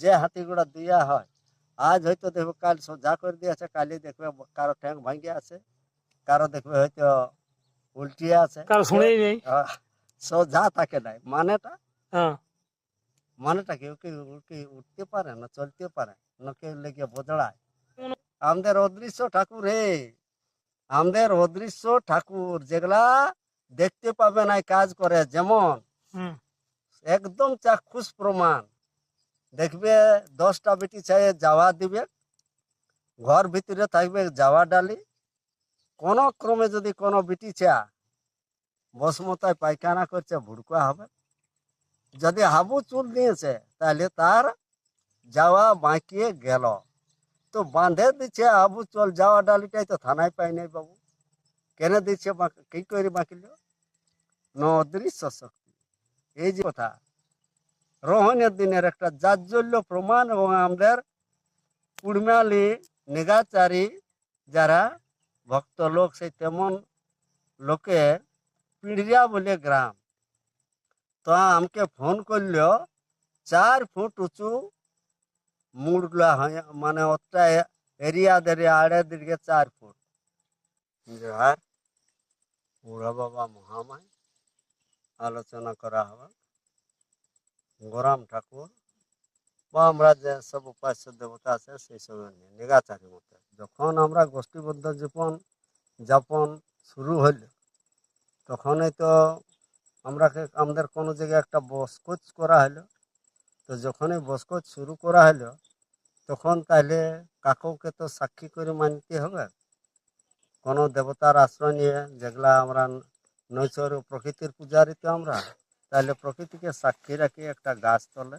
যে হাতি ঘোড়া দিয়া হয় আজ হয়তো দেখবে কাল সোজা করে দিয়েছে কালি দেখবে কারও ঠ্যাং ভাঙ্গে আছে কারও দেখবে হয়তো উল্টিয়ে আছে। কারও শুনেই নেই। সোজা থাকে নাই। মানেটা? হ্যাঁ। মানেটা কেউ কি কি উঠতে পারে না চলতে পারে না কেউ লেগে বদলায় আমাদের অদৃশ্য ঠাকুর হে আমাদের অদৃশ্য ঠাকুর যেগুলা দেখতে পাবে না কাজ করে যেমন একদম চাক্ষুষ প্রমাণ। দেখবে দশটা বেটি চাই যাওয়া দিবে, ঘর ভিতরে থাকবে যাওয়া ডালি। কোন ক্রমে যদি কোনো বিটি চা বসমতায় পায়খানা করছে, ভুড়কা হবে। যদি হাবু চুল নিয়েছে তাহলে তার যাওয়া বাঁকিয়ে গেল। তো বাঁধে দিচ্ছে হাবু চল, যাওয়া ডালিটাই তো থানায় পাই নাই বাবু। কেন দিচ্ছে কি করে বাঁকিল? ন শক্তি। এই যে কথা। রোহণের দিনের একটা জাজ্জল্য প্রমাণ এবং আমাদের কুড়মালি নিগাচারী যারা ভক্ত লোক, সেই তেমন লোকে পিড়িয়া বলে গ্রাম। তো আমাকে ফোন করল চার ফুট উঁচু মুড়লা হয় মানে ওটা এরিয়া দেরে আড়ে দিকে চার ফুট। জোহার বুড়া বাবা মহামায়, আলোচনা করা হবে। গরম ঠাকুর বা আমরা যে সব উপাস্য দেবতা আছে, সেই সব নিগাচারি মতে যখন আমরা গোষ্ঠীবদ্ধ জীবন যাপন শুরু হইল, তখনই তো আমরা আমাদের কোনো জায়গায় একটা বসকোচ করা হলো তো যখনই বসকোচ শুরু করা হলো তখন তাহলে কাকুকে তো সাক্ষী করে মানতে হবে। কোনো দেবতার আশ্রয় নিয়ে যেগুলা আমরা নৈচর প্রকৃতির পূজারি তো আমরা তাহলে প্রকৃতিকে সাক্ষী রাখি একটা গাছ তলে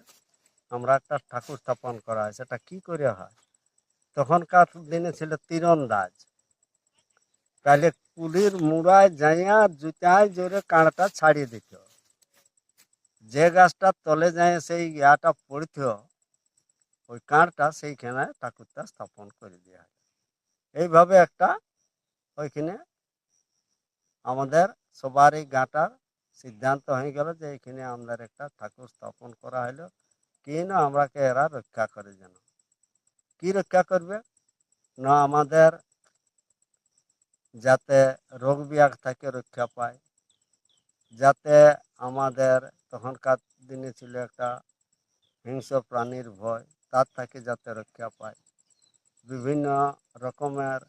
আমরা একটা ঠাকুর স্থাপন করা হয়, সেটা কি করে হয়? তখনকার দিনে ছিল তীরন্দাজ তাহলে কুলির মুড়ায় যাইয়া জুতায় জোরে কাঁড়টা ছাড়িয়ে দিত। যে গাছটা তলে যায় সেই ইয়াটা পড়িত, ওই কাঁড়টা সেইখানে ঠাকুরটা স্থাপন করে দেওয়া হয়। এইভাবে একটা ওইখানে আমাদের সবারই গাঁটার সিদ্ধান্ত হয়ে গেল যে এখানে আমাদের একটা ঠাকুর স্থাপন করা হলো। কি না আমরাকে এরা রক্ষা করে যেন? কি রক্ষা করবে? না আমাদের যাতে রোগ বিয়াগ থেকে রক্ষা পায়, যাতে আমাদের তখনকার দিনে ছিল একটা হিংস্র প্রাণীর ভয়, তার থেকে যাতে রক্ষা পায়। বিভিন্ন রকমের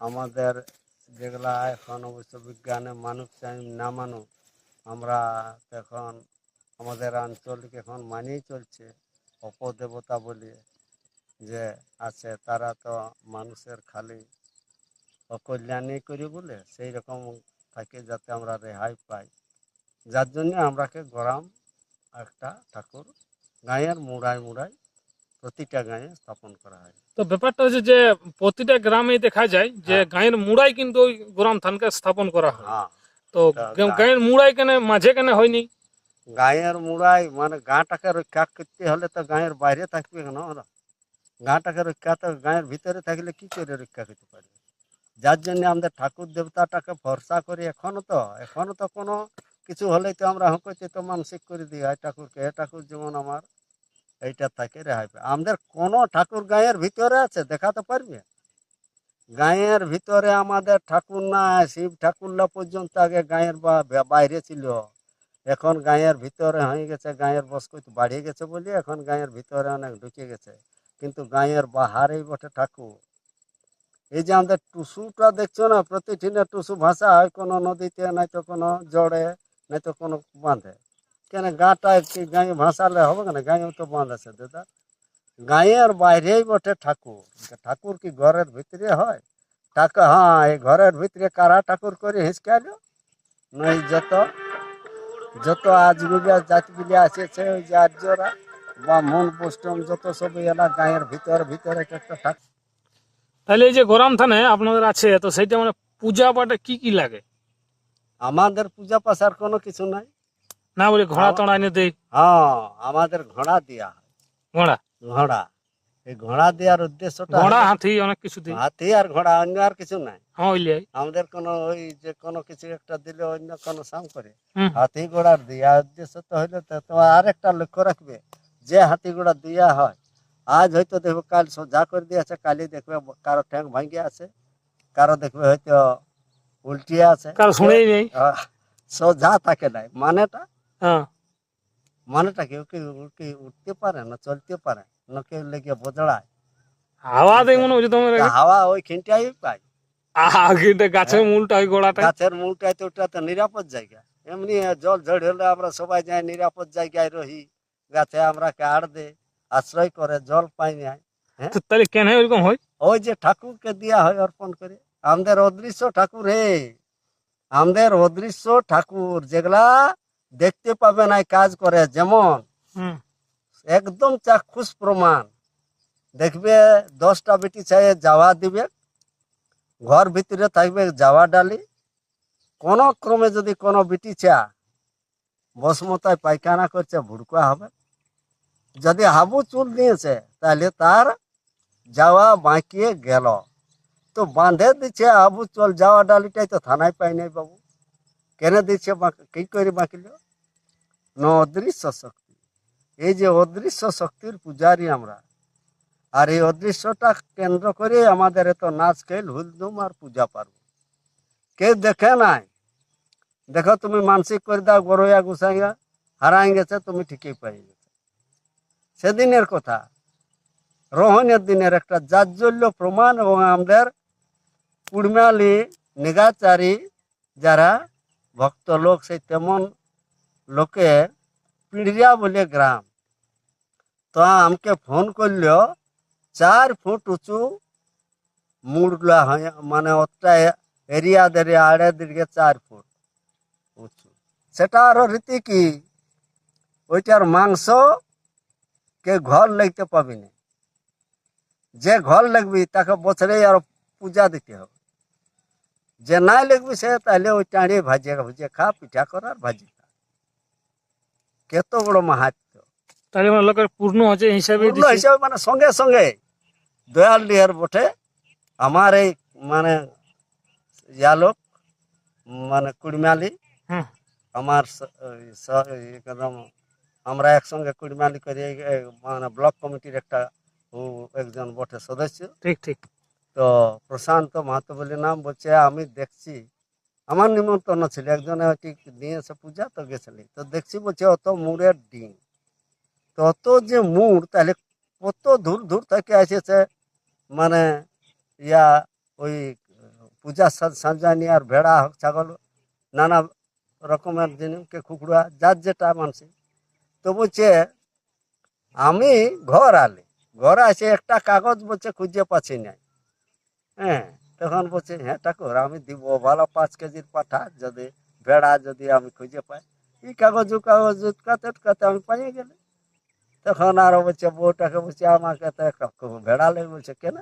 আমাদের যেগুলা এখন অবশ্য বিজ্ঞানে মানুষ চাই না মানুক আমরা এখন আমাদের আঞ্চলিক এখন মানেই চলছে অপদেবতা বলে যে আছে তারা তো মানুষের খালি অকল্যাণই করি বলে সেই রকম থাকে যাতে আমরা রেহাই পাই। যার জন্য আমরাকে গরম একটা ঠাকুর গাঁয়ের মুড়ায় মুড়ায় প্রতিটা গাঁয়ে স্থাপন করা হয়। তো ব্যাপারটা হচ্ছে যে প্রতিটা গ্রামে দেখা যায় যে হ্যাঁ। গায়ের মুড়াই কিন্তু ওই গোরাম থানকে স্থাপন করা হয়। হ্যাঁ। তো গায়ের মুড়াই কেন মাঝে কেন হয়নি? গাঁয়ের মুড়ায় মানে গাঁটাকে রক্ষা করতে হলে তো গাঁয়ের বাইরে থাকবে কেন? গাঁটাকে রক্ষা তো গাঁয়ের ভিতরে থাকলে কি করে রক্ষা করতে পারবে? যার জন্য আমাদের ঠাকুর দেবতাটাকে ভরসা করি এখনও তো এখনও তো কোনো কিছু হলেই তো আমরা হকতে তো মানসিক করে দিই এই ঠাকুরকে এ ঠাকুর যেমন আমার। এইটা থাকে রেহাই পায়। আমাদের কোনো ঠাকুর গাঁয়ের ভিতরে আছে দেখাতে পারবে? গাঁয়ের ভিতরে আমাদের ঠাকুর না শিব ঠাকুরলা পর্যন্ত আগে গাঁয়ের বাইরে ছিল। এখন গাঁয়ের ভিতরে হয়ে গেছে, গাঁয়ের বসকত বাড়িয়ে গেছে বলে এখন গাঁয়ের ভিতরে অনেক ঢুকে গেছে। কিন্তু গাঁয়ের বাহারেই বটে ঠাকুর। এই যে আমাদের টুসুটা দেখছ না প্রতিদিনে টুসু ভাষা, হয় কোনো নদীতে নাই তো কোনো জড়ে নাই তো কোনো বাঁধে। কেন গাঁটা কি গাঁয়ে ভাসালে হবে না গাঁয়েও তো বাঁধ আছে, দাদা। গাঁয়ের বাইরেই বটে ঠাকুর। ঠাকুর কি ঘরের ভিতরে হয়? ঠাকুর হ্যাঁ এই ঘরের ভিতরে কারা ঠাকুর করে হিসকালো নই যত যত আজগুলি জাতিগুলি আসেছে ওই যে আর্যরা বা মন পুষ্টম যত সব এলা গাঁয়ের ভিতর ভিতরে একটা ঠাকুর। তাহলে এই যে গরম থানে আপনাদের আছে তো সেইটা মানে পূজা পাঠে কি কি লাগে? আমাদের পূজা পাশার কোনো কিছু নাই। না বলে ঘোড়া তোড়া এনে দেই। হ্যাঁ আমাদের ঘোড়া দেওয়া হয়। ঘোড়া? ঘোড়া। এই ঘোড়া দেওয়ার উদ্দেশ্যটা ঘোড়া হাতি অনেক কিছু দিই হাতি আর ঘোড়া অন্য আর কিছু নাই। হ্যাঁ ওইলে আমাদের কোনো ওই যে কোনো কিছু একটা দিলে অন্য কোনো সাম করে। হাতি ঘোড়ার দেওয়ার উদ্দেশ্য তো হইল তো তোমার আরেকটা লক্ষ্য রাখবে। যে হাতিগুলা দিয়া হয় আজ হয়তো দেখবে কাল সোজা করে দিয়েছে কালি দেখবে কারও ঠ্যাং ভাঙ্গি আছে কারও দেখবে হয়তো উল্টিয়ে আছে। কারও শুনেই নেই। সোজা থাকে নাই। মানেটা হ্যাঁ। মানেটা কেউ কি কি উঠতে পারে না চলতে পারে না কেউ লেগে বদলায়? হাওয়া দেয় মনে হচ্ছে তোমার হাওয়া ওই খিনটাই পায়। আগে গাছের মূলটা ওই গোড়াটা গাছের মূলটাই তো ওটা তো নিরাপদ জায়গা। এমনি জল ঝড় হলে আমরা সবাই যাই নিরাপদ জায়গায় রহি। গাছে আমরা কাড় দে আশ্রয় করে জল পাই নাই তো তাহলে কেন ওইরকম হয়? ওই যে ঠাকুরকে দেওয়া হয় অর্পণ করে। আমাদের অদৃশ্য ঠাকুর হে। আমাদের অদৃশ্য ঠাকুর যেগুলা দেখতে পাবে না কাজ করে। যেমন একদম চাক্ষুষ প্রমাণ। দেখবে দশটা বেটি চাইয়ে যাওয়া দিবে ঘর ভিতরে থাকবে যাওয়া ডালি। কোন ক্রমে যদি কোনো বেটি চা বসমতায় পায়খানা করছে ভুড়কা হবে। যদি হাবু চুল নিয়েছে তাহলে তার যাওয়া বাঁকিয়ে গেল। তো বাঁধে দিচ্ছে হাবু চল যাওয়া ডালিটাই তো থানায় পাই নাই বাবু। কেন দিচ্ছে কি করে বাঁকিল? ন অদৃশ্য শক্তি। এই যে অদৃশ্য শক্তির পূজারি আমরা, আর এই অদৃশ্যটা কেন্দ্র করে আমাদের এত নাচ খেল হুলদুম আর পূজা পার্ব। কেউ দেখে নাই? দেখো তুমি মানসিক করে দাও গরইয়া গুসাইয়া হারাই গেছে, তুমি ঠিকই পাই গেছে। সেদিনের কথা, রোহনের দিনের একটা জাজ্জল্য প্রমাণ এবং আমাদের কুড়মালি নিগাচারী যারা ভক্ত লোক, সেই তেমন লোকে পিড়িয়া বলে গ্রাম তো আমাকে ফোন করল চার ফুট উঁচু মুড়গুলা হয় মানে ওটা এরিয়া দেড়ে আড়ে দিকে চার ফুট উঁচু সেটা আরও রীতি কি ওইটার মাংস কে ঘর লাগতে পাবি না যে ঘর লাগবি তাকে বছরে আর পূজা দিতে হবে যে নাই লাগবি সে তাহলে ওই টাঁড়িয়ে ভাজে ভুজে খা পিঠা কর আর ভাজি খা কত বড় মাহাত্ম তাহলে মানে লোকের পূর্ণ হচ্ছে হিসাবে পূর্ণ হিসাবে মানে সঙ্গে সঙ্গে দয়াল ডিহার বটে আমার এই মানে ইয়া লোক মানে কুড়মালি হুম আমার একদম আমরা একসঙ্গে কুড়মালি করে মানে ব্লক কমিটির একটা ও একজন বটে সদস্য। ঠিক ঠিক। তো প্রশান্ত মাহাতো বলে নাম বলছে আমি দেখছি আমার নিমন্ত্রণ ছিল একজনে ঠিক নিয়েছে পূজা, তো গেছিলি তো দেখছি বলছে, অত মুড়ের ডিম। তো অত যে মুড়, তাহলে কত দূর দূর থেকে এসেছে? মানে ইয়া, ওই পূজা সাজানি আর ভেড়া হোক ছাগল, নানা রকমের জিনিসকে, কুকুড়া, যার যেটা মানসি। তো বলছে, আমি ঘর আলে। ঘর আসে একটা কাগজ বলছে, খুঁজে পাচ্ছি নাই। হ্যাঁ তখন বলছে হ্যাঁ ঠাকুর, আমি দিব। ভালো পাঁচ কেজির পাঠা যদি, ভেড়া যদি আমি খুঁজে পাই। এই কাগজ ও কাগজ উৎকাতে উৎকাতে আমি পাইয়ে গেলে। তখন আরও বলছে, বউটাকে বলছে, আমাকে তো একটা খুব ভেড়া লেগে বলছে, কেন?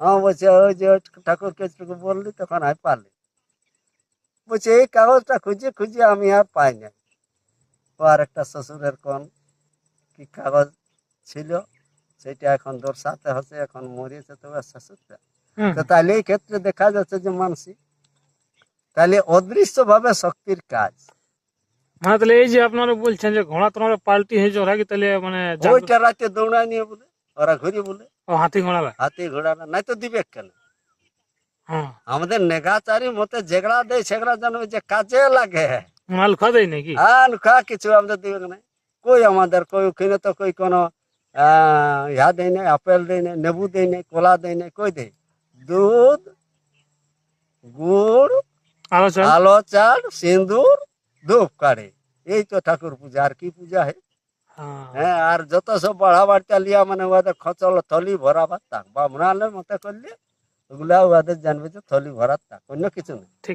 হ্যাঁ বলছে, ওই যে ওই ঠাকুরকে একটু বললি, তখন আমি পারলি। বলছে, এই কাগজটা খুঁজে খুঁজে আমি আর পাই না ও আর একটা শ্বশুরের কোন কি কাগজ ছিল, সেটা এখন দর্শাতে হচ্ছে, এখন মরিয়েছে তবে শ্বশুরটা। হুম তো তাহলে এই ক্ষেত্রে দেখা যাচ্ছে যে মানসিক তাহলে অদৃশ্য ভাবে শক্তির কাজ। মানে তাহলে এই যে আপনারা বলছেন যে ঘোড়া তোমার পাল্টি হয়েছে ওরা কি তাহলে মানে ওইটা রাতে দৌড়ায় নিয়ে বলে ওরা ঘুরি বলে। ও হাতি ঘোড়া হাতি ঘোড়া নাই তো দিবে কেন? হ্যাঁ। আমাদের নেগাচারি মতে যেগুলা দেয় সেগুলা জানবে যে কাজে লাগে। মাল খাওয়া দেয় নাকি? আর খা কিছু আমাদের দিবে না। কই আমাদের কই ওখানে তো কই কোনো ইয়া দেয় নাই আপেল দেয় নাই নেবু দেয় নাই কলা দেয় নাই কই দেয়? দুধ গুড় আলো চাল সিঁদুর ধূপ কাড়ে। এই তো ঠাকুর পূজা আর কি পূজা হে? হ্যাঁ। হ্যাঁ আর যত সব বাড়াবার চালিয়া মানে ওদের খচল থলি ভরাবার তাক বা মনালের মতে করলে ওগুলা ওদের জানবে যে থলি ভরার তাক অন্য কিছু নেই